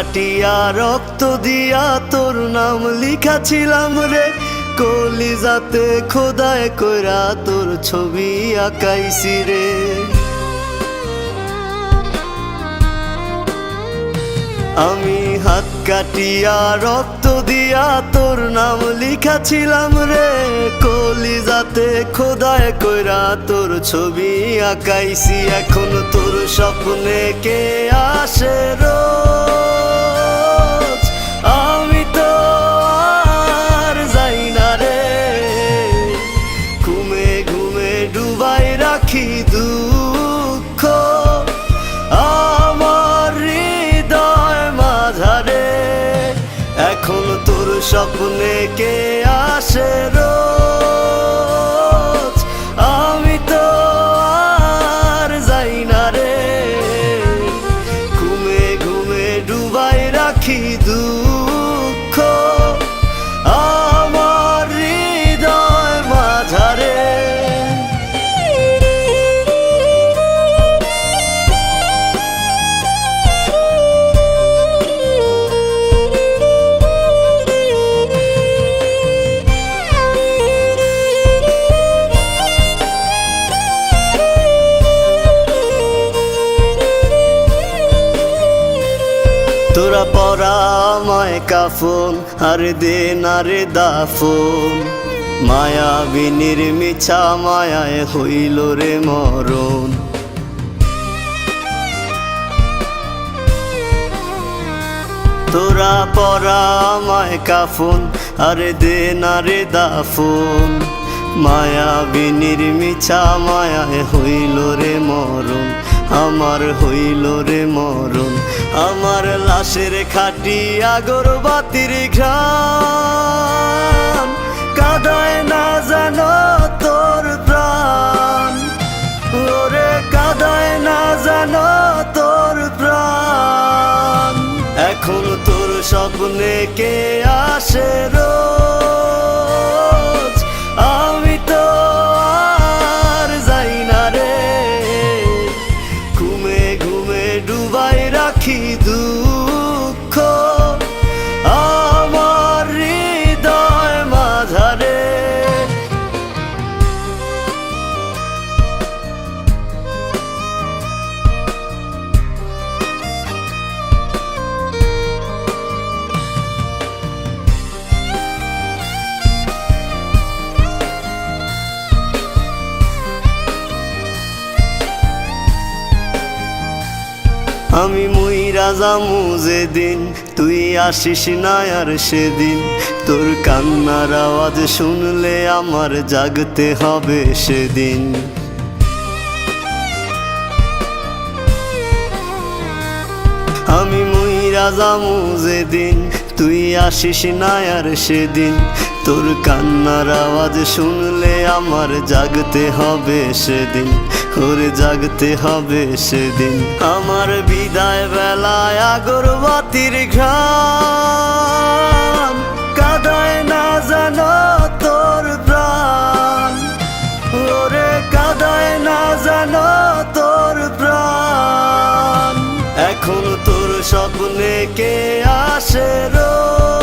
কাটিয়া রক্ত দিয়া তোর নাম লিখাছিলাম রে। কলিজাতে খোদায় কইরা তোর ছবি আঁকাইছি রে। আমি হাত কাটিয়া, রক্ত দিয়া তোর নাম লিখাছিলাম রে। কলি যাতে খোদায় কইরা তোর ছবি আঁকাইছি। এখন তোর স্বপ্নে কে আসে রোজ? স্বপ্নে কে আসে রোজ তোরা পরা আমায় কাফন, আর দে না রে মায়া মায়াবিনীর মিছা মায়ায় হইল রে মরণ। তোরা পরা আমায় কাফন, আরে দে না রে দাফন। মায়াবিনীর মিছা মায়ায় হইল রে মরণ। আমার হইল রে মরণ, আমার লাশের খাটি আগরবাতির ঘ্রাণ। কাদায় না জানো তোর প্রাণ, ওরে কাদায় না জানো তোর প্রাণ। এখন তোর স্বপ্নে কে আসে রোজ? আমি মুইরা যামু যেদিন, তুই আসিস না আর সেদিন। তোর কান্নার আওয়াজ শুনলে আমার জাগতে হবে সেদিন। আমি মুইরা যামু যেদিন, তুই আসিস না আর সেদিন। তোর কান্নার আওয়াজ শুনলে আমার জাগতে হবে সেদিন। ওরে জাগতে হবে সেদিন। আমার বিদায় বেলায় আগরবাতির ঘ্রাণ, কাদায় না জানো তোর প্রাণ। ওরে, কাদায় না জানো তোর প্রাণ। এখন তোর স্বপ্নে কে আসে রোজ?